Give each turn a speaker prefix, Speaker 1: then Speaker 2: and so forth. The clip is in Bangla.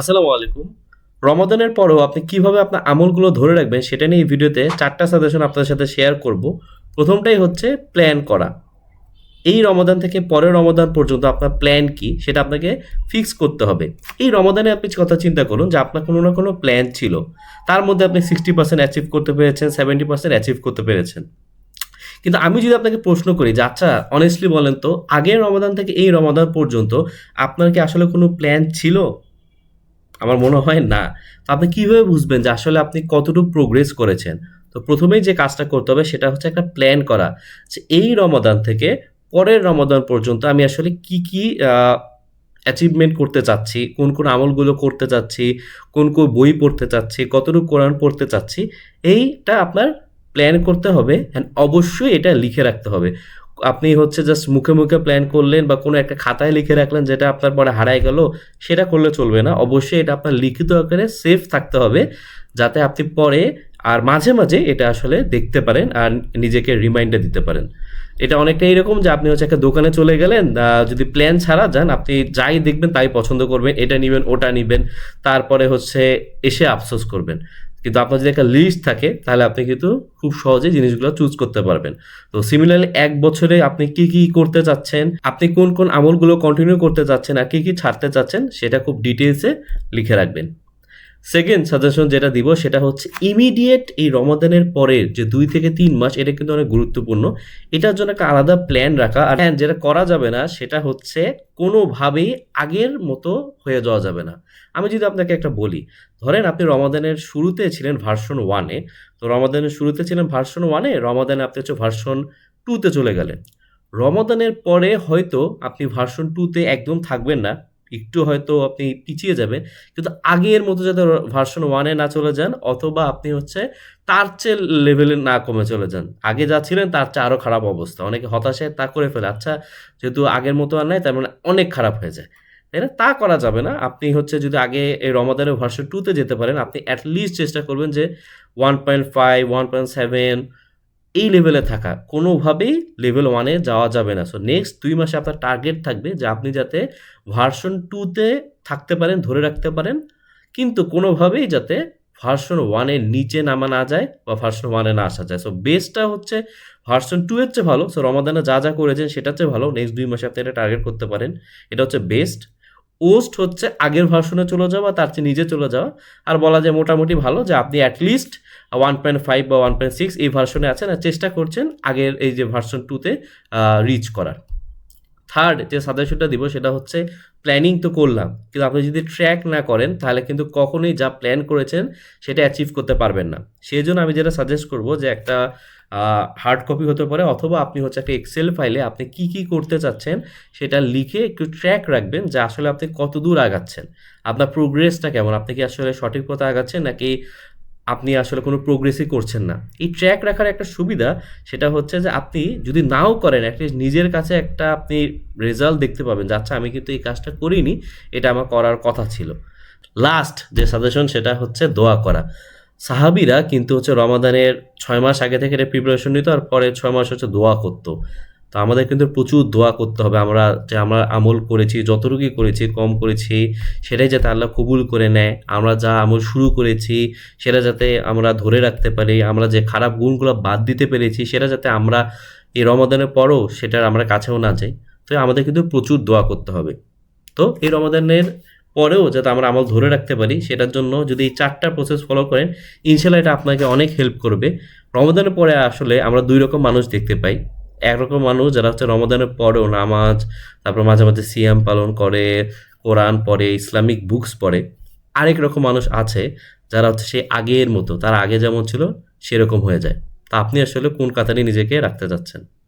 Speaker 1: আসসালামু আলাইকুম। রমাদানের পরেও আপনি কীভাবে আপনার আমলগুলো ধরে রাখবেন সেটা নিয়ে এই ভিডিওতে চারটা সাজেশন আপনাদের সাথে শেয়ার করব। প্রথমটাই হচ্ছে প্ল্যান করা। এই রমাদান থেকে পরের রমাদান পর্যন্ত আপনার প্ল্যান কি সেটা আপনাকে ফিক্স করতে হবে। এই রমাদানে আপনি কথা চিন্তা করুন যে আপনার কোনো না কোনো প্ল্যান ছিল। তার মধ্যে আপনি সিক্সটি পার্সেন্ট অ্যাচিভ করতে পেরেছেন সেভেন্টি পার্সেন্ট অ্যাচিভ করতে পেরেছেন। কিন্তু আমি যদি আপনাকে প্রশ্ন করি যে আচ্ছা অনেস্টলি বলেন তো, আগের রমাদান থেকে এই রমাদান পর্যন্ত আপনার কি আসলে কোনো প্ল্যান ছিল? আমার মনে হয় না। আপনি কীভাবে বুঝবেন যে আসলে আপনি কতটুকু প্রোগ্রেস করেছেন? তো প্রথমেই যে কাজটা করতে হবে সেটা হচ্ছে একটা প্ল্যান করা। যে এই রমাদান থেকে পরের রমাদান পর্যন্ত আমি আসলে কি কি অ্যাচিভমেন্ট করতে চাচ্ছি, কোন কোন আমলগুলো করতে চাচ্ছি, কোন কোন বই পড়তে চাচ্ছি, কতটুকু কোরআন পড়তে চাচ্ছি, এইটা আপনার প্ল্যান করতে হবে অ্যান্ড অবশ্যই এটা লিখে রাখতে হবে। আপনি হচ্ছে জাস্ট মুখে মুখে প্ল্যান করলেন বা কোনো একটা খাতায় লিখে রাখলেন যেটা আপনার পরে হারায় গেল, সেটা করলে চলবে না। অবশ্যই এটা আপনার লিখিত আকারে সেফ থাকতে হবে যাতে আপনি পরে আর মাঝে মাঝে এটা আসলে দেখতে পারেন আর নিজেকে রিমাইন্ডার দিতে পারেন। এটা অনেকটা এরকম যে আপনি হচ্ছে একটা দোকানে চলে গেলেন যদি প্ল্যান ছাড়া যান, আপনি যাই দেখবেন তাই পছন্দ করবেন, এটা নেবেন, ওটা নেবেন, তারপরে হচ্ছে এসে আফসোস করবেন। কিন্তু আপনার যদি একটা লিস্ট থাকে, তাহলে আপনি কিন্তু খুব সহজে জিনিসগুলো চুজ করতে পারবেন। তো সিমিলারলি এক বছরে আপনি কি কি করতে চাচ্ছেন, আপনি কোন কোন আমলগুলো কন্টিনিউ করতে চাচ্ছেন আর কি কি ছাড়তে চাচ্ছেন, সেটা খুব ডিটেলসে লিখে রাখবেন। সেকেন্ড সাজেশন যেটা দিব সেটা হচ্ছে ইমিডিয়েট এই রমাদানের পরের যে দুই থেকে তিন মাস, এটা কিন্তু অনেক গুরুত্বপূর্ণ। এটার জন্য একটা আলাদা প্ল্যান রাখা। আর হ্যাঁ যেটা করা যাবে না, সেটা হচ্ছে কোনোভাবেই আগের মতো হয়ে যাওয়া যাবে না। আমি যদি আপনাকে একটা বলি, ধরেন আপনি রমাদানের শুরুতে ছিলেন ভার্সন ওয়ানে তো রমাদানের শুরুতে ছিলেন ভার্সন ওয়ানে রমাদানে আপনি হচ্ছে ভার্সন টুতে চলে গেলেন। রমাদানের পরে হয়তো আপনি ভার্সন টুতে একদম থাকবেন না। একটু হয়তো আপনি পিছিয়ে যাবেন। কিন্তু আগের মতো যাতে ভার্সন ওয়ানে না চলে যান অথবা আপনি হচ্ছে তার চেয়ে লেভেলে না কমে চলে যান। আগে যা ছিলেন তার চেয়ে আরও খারাপ অবস্থা। অনেকে হতাশায় তা করে ফেলে। আচ্ছা যেহেতু আগের মতো আর নাই, তার মানে অনেক খারাপ হয়ে যায়। তাই না? তা করা যাবে না। আপনি হচ্ছে যদি আগে এই রমাদানের ভার্সন টুতে যেতে পারেন, আপনি অ্যাটলিস্ট চেষ্টা করবেন যে one point five one point seven এই লেভেলে থাকা। কোনোভাবেই লেভেল ওয়ানে যাওয়া যাবে না। সো নেক্সট দুই মাসে আপনার টার্গেট থাকবে যে আপনি যাতে ভার্সন টুতে থাকতে পারেন, ধরে রাখতে পারেন। কিন্তু কোনোভাবেই যাতে ভার্সন ওয়ানের নিচে নামা না যায় বা ভার্সন ওয়ানে না আসা যায়। সো বেসটা হচ্ছে ভার্সন টু এর চেয়ে ভালো। সো রমাদানে যা যা করেছেন সেটার চেয়ে ভালো। নেক্সট দুই মাসে আপনি এটা টার্গেট করতে পারেন। এটা হচ্ছে বেস্ট ওস্ট হচ্ছে আগের ভার্সনে চলে যাওয়া তার চেয়ে নিজে চলে যাওয়া। আর বলা যায় মোটামুটি ভালো যে আপনি at least one point five বা ওয়ান পয়েন্ট সিক্স এই ভার্সনে আছেন আর চেষ্টা করছেন আগের এই যে ভার্সন টুতে রিচ করার। থার্ড যে সাজেশনটা দিব সেটা হচ্ছে প্ল্যানিং তো করলাম, কিন্তু আপনি যদি ট্র্যাক না করেন, তাহলে কিন্তু কখনোই যা প্ল্যান করেছেন সেটা অ্যাচিভ করতে পারবেন না। সেই জন্য আমি যেটা সাজেস্ট করব যে একটা হার্ড কপি হতে পারে, অথবা আপনি হচ্ছে একটা এক্সেল ফাইলে আপনি কি কি করতে চাচ্ছেন সেটা লিখে একটু ট্র্যাক রাখবেন যে আসলে আপনি কত দূর আগাচ্ছেন। আপনার প্রোগ্রেসটা কেমন? আপনি কি আসলে সঠিক পথে আগাচ্ছেন নাকি আপনি আসলে কোনো প্রোগ্রেসই করছেন না। এই ট্র্যাক রাখার একটা সুবিধা সেটা হচ্ছে যে আপনি যদি নাও করেন অ্যাটলিস্ট নিজের কাছে একটা আপনি রেজাল্ট দেখতে পাবেন যে আচ্ছা আমি কিন্তু এই কাজটা করিনি, এটা আমার করার কথা ছিল। লাস্ট যে সাজেশন সেটা হচ্ছে দোয়া করা। সাহাবিরা কিন্তু হচ্ছে রমাদানের ছয় মাস আগে থেকে এটা প্রিপারেশন নিত, আর পরে ছয় মাস হচ্ছে দোয়া করতো। তো আমাদের কিন্তু প্রচুর দোয়া করতে হবে। আমরা যে আমরা আমল করেছি, যতটুকুই করেছি, কম করেছি, সেটাই যাতে আল্লাহ কবুল করে নেয়। আমরা যা আমল শুরু করেছি, সেটা যাতে আমরা ধরে রাখতে পারি। আমরা যে খারাপ গুণগুলো বাদ দিতে পেরেছি, সেটা যাতে আমরা এই রমাদানের পরও সেটার আমরা কাছেও না যাই। তো আমাদের কিন্তু প্রচুর দোয়া করতে হবে। তো এই রমাদানের পরেও যাতে আমরা আমল ধরে রাখতে পারি, সেটার জন্য যদি এই চারটা প্রসেস ফলো করেন ইনশাল্লাহ এটা আপনাকে অনেক হেল্প করবে। রমাদানের পরে আসলে আমরা দুই রকম মানুষ দেখতে পাই। একরকম মানুষ যারা হচ্ছে রমাদানের পরেও নামাজ, তারপর মাঝে মাঝে সিয়াম পালন করে, কোরআন পড়ে, ইসলামিক বুকস পড়ে, আরেক রকম মানুষ আছে যারা হচ্ছে সেই আগের মতো, তার আগে যেমন ছিল সেরকম হয়ে যায়। তা আপনি আসলে কোন কাতারে নিজেকে রাখতে যাচ্ছেন?